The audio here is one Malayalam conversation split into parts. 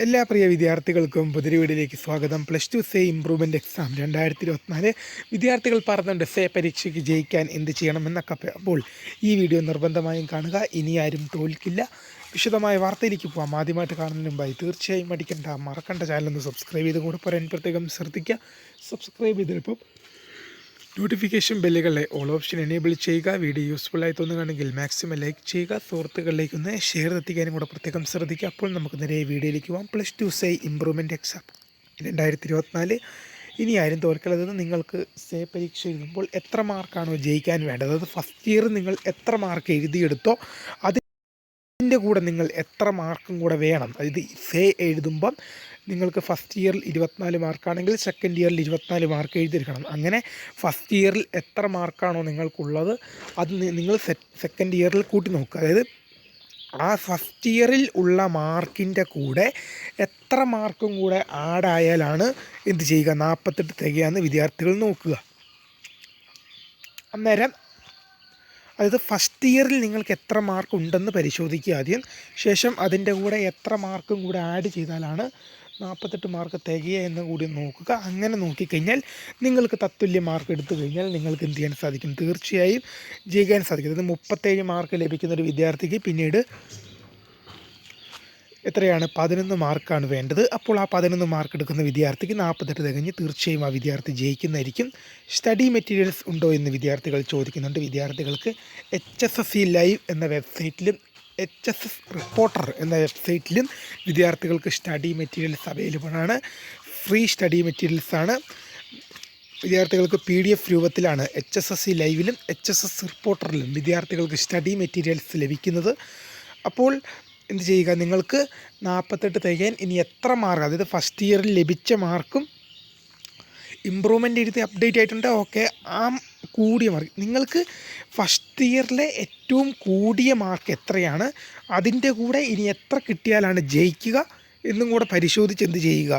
എല്ലാ പ്രിയ വിദ്യാർത്ഥികൾക്കും പുതിയ വീടിലേക്ക് സ്വാഗതം. Plus two SAY improvement exam രണ്ടായിരത്തി ഇരുപത്തിനാല് വിദ്യാർത്ഥികൾ പറഞ്ഞുണ്ട് സേ പരീക്ഷയ്ക്ക് ജയിക്കാൻ എന്ത് ചെയ്യണമെന്നൊക്കെ. അപ്പോൾ ഈ വീഡിയോ നിർബന്ധമായും കാണുക. ഇനി ആരും തോൽക്കില്ല. വിശദമായ വാർത്തയിലേക്ക് പോകാം ആദ്യമായിട്ട് കാണുന്നതിന് മുമ്പായി തീർച്ചയായും അടിക്കേണ്ട മറക്കേണ്ട ചാനലൊന്ന് സബ്സ്ക്രൈബ് ചെയ്ത് കൂടെ പറയാൻ പ്രത്യേകം ശ്രദ്ധിക്കുക. സബ്സ്ക്രൈബ് ചെയ്തിപ്പം നോട്ടിഫിക്കേഷൻ ബെല്ലുകളെ ഓൾ ഓപ്ഷൻ എനേബിൾ ചെയ്യുക. വീഡിയോ യൂസ്ഫുൾ ആയി തോന്നുകയാണെങ്കിൽ മാക്സിമം ലൈക്ക് ചെയ്യുക. സുഹൃത്തുക്കളിലേക്ക് ഒന്ന് ഷെയർ എത്തിക്കാനും കൂടെ പ്രത്യേകം ശ്രദ്ധിക്കുക. അപ്പോൾ നമുക്ക് നേരെ വീഡിയോയിലേക്ക് പോകാം plus two SAY improvement exam. രണ്ടായിരത്തി ഇരുപത്തിനാല് ഇനി ആരും തോൽക്കരുത് നിങ്ങൾക്ക് സേ പരീക്ഷ എഴുതുമ്പോൾ എത്ര മാർക്കാണോ ജയിക്കാൻ വേണ്ടത്? അത് ഫസ്റ്റ് ഇയർ നിങ്ങൾ എത്ര മാർക്ക് എഴുതിയെടുത്തോ അതിന്റെ കൂടെ നിങ്ങൾ എത്ര മാർക്കും കൂടെ വേണം. അതായത് സേ എഴുതുമ്പം നിങ്ങൾക്ക് ഫസ്റ്റ് ഇയറിൽ ഇരുപത്തിനാല് മാർക്കാണെങ്കിൽ സെക്കൻഡ് ഇയറിൽ ഇരുപത്തിനാല് മാർക്ക് എഴുതിയിരിക്കണം. അങ്ങനെ ഫസ്റ്റ് ഇയറിൽ എത്ര മാർക്കാണോ നിങ്ങൾക്കുള്ളത് അത് നിങ്ങൾ സെക്കൻഡ് ഇയറിൽ കൂട്ടി നോക്കുക. അതായത് ആ ഫസ്റ്റ് ഇയറിൽ ഉള്ള മാർക്കിന്റെ കൂടെ എത്ര മാർക്കും കൂടെ ആഡായാലാണ് എന്ത് ചെയ്യുക? നാൽപ്പത്തെട്ട് തികയാന്ന് വിദ്യാർത്ഥികൾ നോക്കുക. അന്നേരം അതായത് ഫസ്റ്റ് ഇയറിൽ നിങ്ങൾക്ക് എത്ര മാർക്ക് ഉണ്ടെന്ന് പരിശോധിക്കുക ആദ്യം. ശേഷം അതിന്റെ കൂടെ എത്ര മാർക്കും കൂടെ ആഡ് ചെയ്താലാണ് നാൽപ്പത്തെട്ട് മാർക്ക് തികയുക എന്ന് കൂടി നോക്കുക. അങ്ങനെ നോക്കിക്കഴിഞ്ഞാൽ നിങ്ങൾക്ക് തത്തുല്യ മാർക്ക് എടുത്തു കഴിഞ്ഞാൽ നിങ്ങൾക്ക് എന്ത് ചെയ്യാൻ സാധിക്കും? തീർച്ചയായും ജയിക്കാൻ സാധിക്കും. അതായത് മുപ്പത്തേഴ് മാർക്ക് ലഭിക്കുന്ന ഒരു വിദ്യാർത്ഥിക്ക് പിന്നീട് എത്രയാണ്? പതിനൊന്ന് മാർക്കാണ് വേണ്ടത്. അപ്പോൾ ആ പതിനൊന്ന് മാർക്ക് എടുക്കുന്ന വിദ്യാർത്ഥിക്ക് നാൽപ്പത്തെട്ട് തികഞ്ഞ് തീർച്ചയായും ആ വിദ്യാർത്ഥി ജയിക്കുന്നതായിരിക്കും. സ്റ്റഡി മെറ്റീരിയൽസ് ഉണ്ടോ എന്ന് വിദ്യാർത്ഥികൾ ചോദിക്കുന്നുണ്ട്. വിദ്യാർത്ഥികൾക്ക് H S S C live എന്ന വെബ്സൈറ്റിലും എച്ച് എസ് എസ് റിപ്പോർട്ടർ എന്ന വെബ്സൈറ്റിലും വിദ്യാർത്ഥികൾക്ക് സ്റ്റഡി മെറ്റീരിയൽസ് അവൈലബിൾ ആണ്. ഫ്രീ സ്റ്റഡി മെറ്റീരിയൽസ് ആണ്. വിദ്യാർത്ഥികൾക്ക് പി ഡി എഫ് രൂപത്തിലാണ് എച്ച് എസ് എസ് സി ലൈവിലും എച്ച് എസ് എസ് റിപ്പോർട്ടറിലും വിദ്യാർത്ഥികൾക്ക് സ്റ്റഡി മെറ്റീരിയൽസ് ലഭിക്കുന്നത്. അപ്പോൾ എന്ത് ചെയ്യുക? നിങ്ങൾക്ക് നാൽപ്പത്തെട്ട് തികയാൻ ഇനി എത്ര മാർക്ക് അതായത് ഫസ്റ്റ് ഇയറിൽ ലഭിച്ച മാർക്കും ഇമ്പ്രൂവ്മെന്റ് എഴുതി അപ്ഡേറ്റ് ആയിട്ടുണ്ട്. ഓക്കെ ആ കൂടിയ മാർക്ക് നിങ്ങൾക്ക് ഫസ്റ്റ് ഇയറിലെ ഏറ്റവും കൂടിയ മാർക്ക് എത്രയാണ്? അതിന്റെ കൂടെ ഇനി എത്ര കിട്ടിയാലാണ് ജയിക്കുക എന്നും കൂടെ പരിശോധിച്ച് എന്ത് ചെയ്യുക?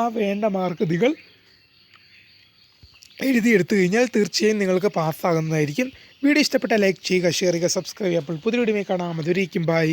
ആ വേണ്ട മാർക്ക് നിങ്ങൾ എഴുതിയെടുത്തു കഴിഞ്ഞാൽ തീർച്ചയായും നിങ്ങൾക്ക് പാസ്സാകുന്നതായിരിക്കും വീഡിയോ ഇഷ്ടപ്പെട്ട ലൈക്ക് ചെയ്യുക ഷെയർ ചെയ്യുക സബ്സ്ക്രൈബ് ചെയ്യുക. അപ്പോൾ പുതിയ വീഡിയോ കാണാം. അതുവരേക്കും ബൈ.